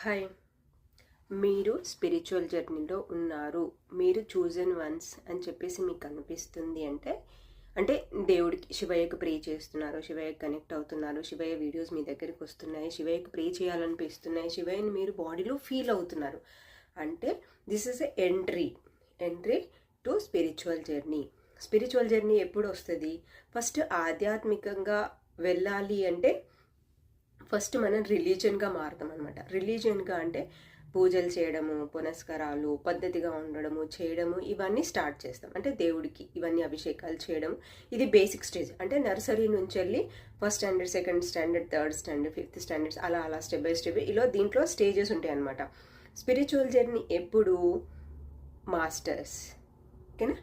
Hi. మీరు spiritual జర్నీలో ఉన్నారు. మీరు చూజన్ వన్స్ అని చెప్పేసి మీకు అనిపిస్తుంది అంటే అంటే దేవుడికి శివయ్యకు ప్రే చేస్తున్నారు శివయ్యకు కనెక్ట్ అవుతున్నారు శివయ్య వీడియోస్ మీ దగ్గరికి వస్తున్నాయి శివయ్యకు ప్రే చేయాలనిపిస్తున్నాయి శివయ్యని మీరు బాడీలో ఫీల్ అవుతున్నారు. అంటే this is a entry entry to spiritual journey spiritual journey ఎప్పుడు వస్తుంది? ఫస్ట్ ఆధ్యాత్మికంగా వెళ్ళాలి అంటే ఫస్ట్ మనం రిలీజియన్గా మారుతాం అనమాట రిలీజియన్గా అంటే పూజలు చేయడము పునస్కారాలు పద్ధతిగా ఉండడము చేయడము ఇవన్నీ స్టార్ట్ చేస్తాం. అంటే దేవుడికి ఇవన్నీ అభిషేకాలు చేయడం. ఇది బేసిక్ స్టేజ్. అంటే నర్సరీ నుంచి వెళ్ళి first standard second standard third standard fifth standards అలా అలా స్టెప్ బై స్టెప్ ఇలా దీంట్లో స్టేజెస్ ఉంటాయి అనమాట స్పిరిచువల్ జర్నీ ఎప్పుడు మాస్టర్స్. ఓకేనా?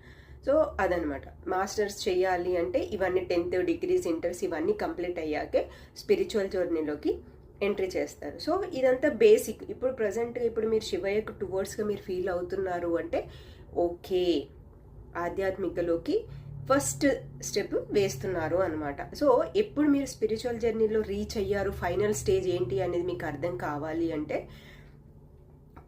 సో అదనమాట. మాస్టర్స్ చేయాలి అంటే ఇవన్నీ టెన్త్ డిగ్రీస్ ఇంటర్స్ ఇవన్నీ కంప్లీట్ అయ్యాకే స్పిరిచువల్ జర్నీలోకి ఎంట్రీ చేస్తారు. సో ఇదంతా బేసిక్. ఇప్పుడు ప్రజెంట్గా ఇప్పుడు మీరు శివయ్యకు టువర్డ్స్గా మీరు ఫీల్ అవుతున్నారు అంటే ఓకే ఆధ్యాత్మికలోకి ఫస్ట్ స్టెప్ వేస్తున్నారు అనమాట సో ఎప్పుడు మీరు స్పిరిచువల్ జర్నీలో రీచ్ అయ్యారు ఫైనల్ స్టేజ్ ఏంటి అనేది మీకు అర్థం కావాలి అంటే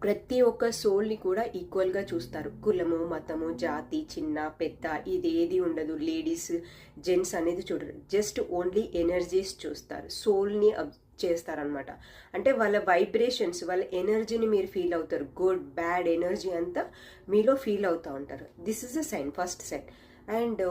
ప్రతి ఒక్క సోల్ని కూడా ఈక్వల్గా చూస్తారు. కులము మతము జాతి చిన్న పెద్ద ఇది ఏది ఉండదు. లేడీస్ జెంట్స్ అనేది చూడరు. జస్ట్ ఓన్లీ ఎనర్జీస్ చూస్తారు. సోల్ని చేస్తారనమాట అంటే వాళ్ళ వైబ్రేషన్స్ వాళ్ళ ఎనర్జీని మీరు ఫీల్ అవుతారు. గుడ్ బ్యాడ్ ఎనర్జీ అంతా మీలో ఫీల్ అవుతూ ఉంటారు. This is a sign first sign and